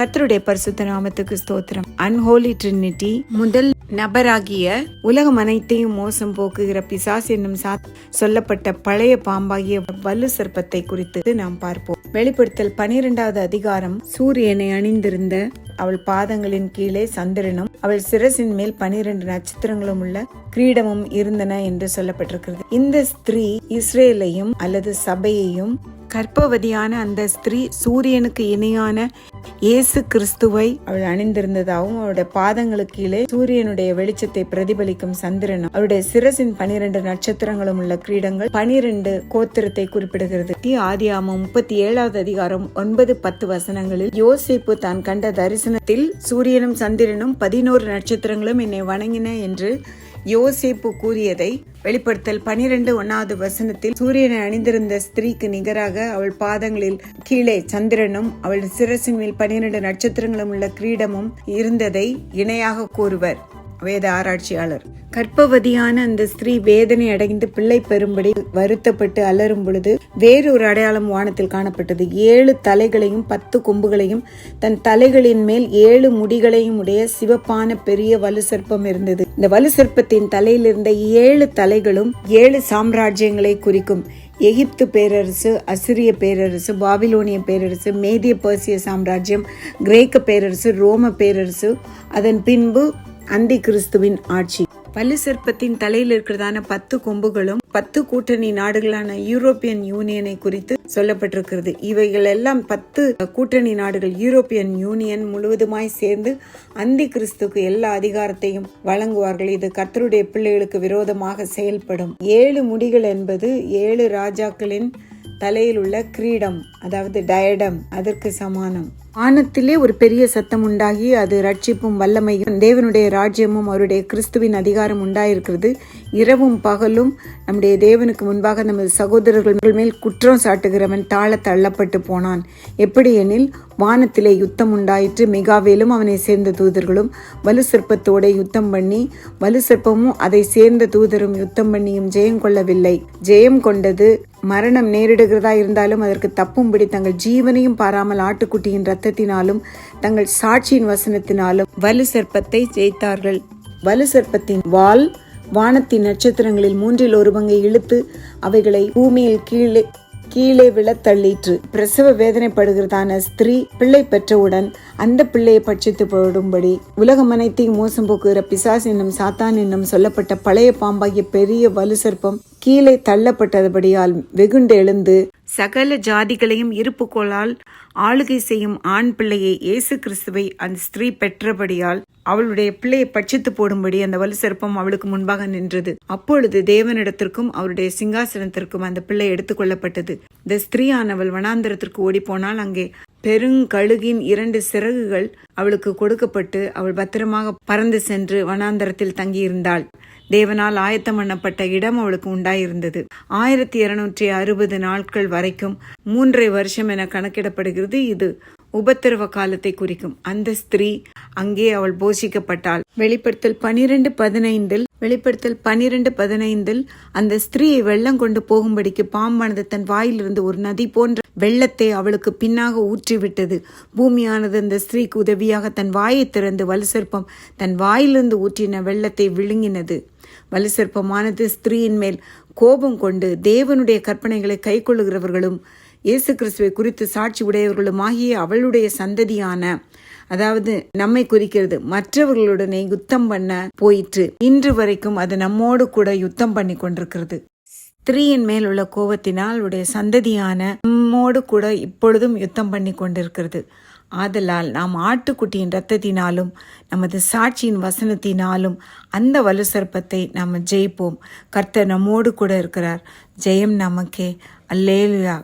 கத்தருடைய பரிசுத்த நாமத்துக்கு ஸ்தோத்திரம். அன்ஹோலி ட்ரினிட்டி முதல் நபராகிய உலகம் அனைத்தையும் மோசம் போக்குகிற பிசாஸ் என்னும் சாத் சொல்லப்பட்ட பழைய பாம்பாகிய வலு சர்ப்பத்தை குறித்து நாம் பார்ப்போம். வெளிப்படுத்தல் பனிரெண்டாவது அதிகாரம். சூரியனை அணிந்திருந்த அவள் பாதங்களின் கீழே சந்திரனும் அவள் சிரசின் மேல் பனிரெண்டு நட்சத்திரங்களும் உள்ள கிரீடமும் இருந்தன என்று சொல்லப்பட்டிருக்கிறது. இந்த ஸ்திரீ இஸ்ரேலையும் அல்லது சபையையும் கர்ப்பவதியான அந்த ஸ்திரீ சூரியனுக்கு இணையான இயேசு கிறிஸ்துவை அவள் அணிந்திருந்ததாகவும் அவருடைய பாதங்களுக்கு கீழே சூரியனுடைய வெளிச்சத்தை பிரதிபலிக்கும் சந்திரனும் அவருடைய சிரசின் பனிரெண்டு நட்சத்திரங்களும் உள்ள கிரீடங்கள் பனிரெண்டு கோத்திரத்தை குறிப்பிடுகிறது. ஆதியாமம் முப்பத்தி ஏழாவது அதிகாரம் ஒன்பது பத்து வசனங்களில் யோசிப்பு தான் கண்ட தரிசனத்தில் சூரியனும் சந்திரனும் பதினோரு நட்சத்திரங்களும் என்னை வணங்கின என்று யோசேப்பு கூறியதை வெளிப்படுத்தல் பனிரெண்டு ஒன்னாவது வசனத்தில் சூரியனை அணிந்திருந்த ஸ்திரீக்கு நிகராக அவள் பாதங்களில் கீழே சந்திரனும் அவள் சிரசின் மேல் பனிரெண்டு நட்சத்திரங்களும் உள்ள கிரீடமும் இருந்ததை இணையாக கூறுவர். வேத ஆராய்ச்சியாளர். கர்ப்பவதியான அந்த ஸ்திரீ வேதனை அடைந்து பிள்ளை பெறும்படி வருத்தப்பட்டு அலறும் பொழுது வேறொரு அடையாளம் வானத்தில் காணப்பட்டது. ஏழு தலைகளையும் பத்து கொம்புகளையும் தன் தலைகளின் மேல் ஏழு முடிகளையும் உடைய சிவப்பான பெரிய வலு சர்ப்பம் இருந்தது. இந்த வலு சர்ப்பத்தின் தலையில் இருந்த ஏழு தலைகளும் ஏழு சாம்ராஜ்யங்களை குறிக்கும். எகிப்து பேரரசு அசிரிய பேரரசு பாபிலோனிய பேரரசு மேதிய பர்சிய சாம்ராஜ்யம் கிரேக்க பேரரசு ரோம பேரரசு. அதன் பின்பு அந்தி கிறிஸ்துவின் ஆட்சி. பல்லு சிற்பத்தின் தலையில் இருக்கிறதான பத்து கொம்புகளும் பத்து கூட்டணி நாடுகளான யூரோப்பியன் யூனியனை குறித்து சொல்லப்பட்டிருக்கிறது. இவைகள் எல்லாம் பத்து கூட்டணி நாடுகள் யூரோப்பியன் யூனியன் முழுவதுமாய் சேர்ந்து அந்தி கிறிஸ்துக்கு எல்லா அதிகாரத்தையும் வழங்குவார்கள். இது கத்தருடைய பிள்ளைகளுக்கு விரோதமாக செயல்படும். ஏழு முடிகள் என்பது ஏழு ராஜாக்களின் தலையில் உள்ள கிரீடம் அதாவது டயடம் அதற்கு சமானம். வானத்திலே ஒரு பெரிய சத்தம் உண்டாகி அது ரட்சிப்பும் வல்லமையும் தேவனுடைய ராஜ்யமும் அவருடைய கிறிஸ்துவின் அதிகாரம் உண்டாயிருக்கிறது. இரவும் பகலும் நம்முடைய தேவனுக்கு முன்பாக நமது சகோதரர்கள் மேல் குற்றம் சாட்டுகிறவன் தாழ தள்ளப்பட்டு போனான். எப்படி எனில் வானத்திலே யுத்தம் உண்டாயிற்று. மிகாவேலும் அவனை சேர்ந்த தூதர்களும் வலு சிற்பத்தோட யுத்தம் பண்ணி வலு சிற்பமும் அதை சேர்ந்த தூதரும் யுத்தம் பண்ணியும் ஜெயம் கொள்ளவில்லை. ஜெயம் கொண்டது மரணம் நேரிடுகிறதா இருந்தாலும் அதற்கு தப்பும்படி தங்கள் ஜீவனையும் பாராமல் ஆட்டுக்குட்டியின் ரத்தத்தினாலும் தங்கள் சாட்சியின் வசனத்தினாலும் வலு சர்ப்பத்தை ஜெயித்தார்கள். வலு சர்ப்பத்தின் வால் வானத்தின் நட்சத்திரங்களில் மூன்றில் ஒரு பங்கை இழுத்து அவைகளை பூமியில் கீழே கீழே விழ தள்ளிற்று. பிரசவ வேதனைப்படுகிறதான ஸ்திரீ பிள்ளை பெற்றவுடன் அந்த பிள்ளையை பட்சித்து போடும்படி. உலகம் அனைத்தையும் மோசம் போக்குகிற பிசாஸ் என்னும் சாத்தான் என்னும் சொல்லப்பட்ட பழைய பாம்பாகிய பெரிய வலு சர்ப்பம் கீழே தள்ளப்பட்டபடியால் வெகுண்டு எழுந்து சகல ஜாதிகளையும் இருப்புக்கோளால் ஆளுகை செய்யும் ஆண் பிள்ளையை இயேசு கிறிஸ்துவை அந்த ஸ்திரீ பெற்றபடியால் அவளுடைய பிள்ளையை பட்சித்து போடும்படி அந்த வலு சிற்பம் அவளுக்கு முன்பாக நின்றது. அப்பொழுது தேவனிடத்திற்கும் அவருடைய சிங்காசனத்திற்கும் அந்த பிள்ளை எடுத்துக்கொள்ளப்பட்டது இந்த ஸ்திரீயானவள் வனாந்திரத்திற்கு ஓடிப்போனால் அங்கே பெருங்கழுகின் இரண்டு சிறகுகள் அவளுக்கு கொடுக்கப்பட்டு அவள் பத்திரமாக பறந்து சென்று வனாந்தரத்தில் தங்கியிருந்தாள். தேவனால் ஆயத்தம் பண்ணப்பட்ட இடம் அவளுக்கு உண்டாயிருந்தது. ஆயிரத்தி இருநூற்றி அறுபது நாட்கள் வரைக்கும் மூன்றரை வருஷம் என கணக்கிடப்படுகிறது. இது உபத்திரவ காலத்தை குறிக்கும். அந்த ஸ்திரீ அங்கே அவள் போஷிக்கப்பட்டாள். வெளிப்படுத்தல் பனிரெண்டு பதினைந்தில் வெளிப்படுத்தல் பனிரெண்டு பதினைந்தில் அந்த ஸ்திரீயை வெள்ளம் கொண்டு போகும்படிக்கு பாம்பானது தன் வாயிலிருந்து ஒரு நதி போன்ற வெள்ளத்தை அவளுக்கு பின்னாக ஊற்றிவிட்டது. பூமியானது அந்த ஸ்திரீக்கு உதவியாக தன் வாயை திறந்து வலுசற்பம் தன் வாயிலிருந்து ஊற்றின வெள்ளத்தை விழுங்கினது. வலுசற்பமானது ஸ்திரீயின் மேல் கோபம் கொண்டு தேவனுடைய கற்பனைகளை கைக்கொள்ளுகிறவர்களும் இயேசு கிறிஸ்துவை குறித்து சாட்சி உடையவர்களும் ஆகிய அவளுடைய சந்ததியான அதாவது நம்மை குறிக்கிறது. மற்றவர்களுடனே யுத்தம் பண்ண போயிற்று. இன்று வரைக்கும் அது நம்மோடு கூட யுத்தம் பண்ணி கொண்டிருக்கிறது. ஸ்திரீயின் மேல் உள்ள கோபத்தினால் உடைய சந்ததியான நம்மோடு கூட இப்பொழுதும் யுத்தம் பண்ணி கொண்டிருக்கிறது. ஆதலால் நாம் ஆட்டுக்குட்டியின் இரத்தத்தினாலும் நமது சாட்சியின் வசனத்தினாலும் அந்த வலு சர்ப்பத்தை நாம் ஜெயிப்போம். கர்த்தர் நம்மோடு கூட இருக்கிறார். ஜெயம் நமக்கே. அல்லேலுயா.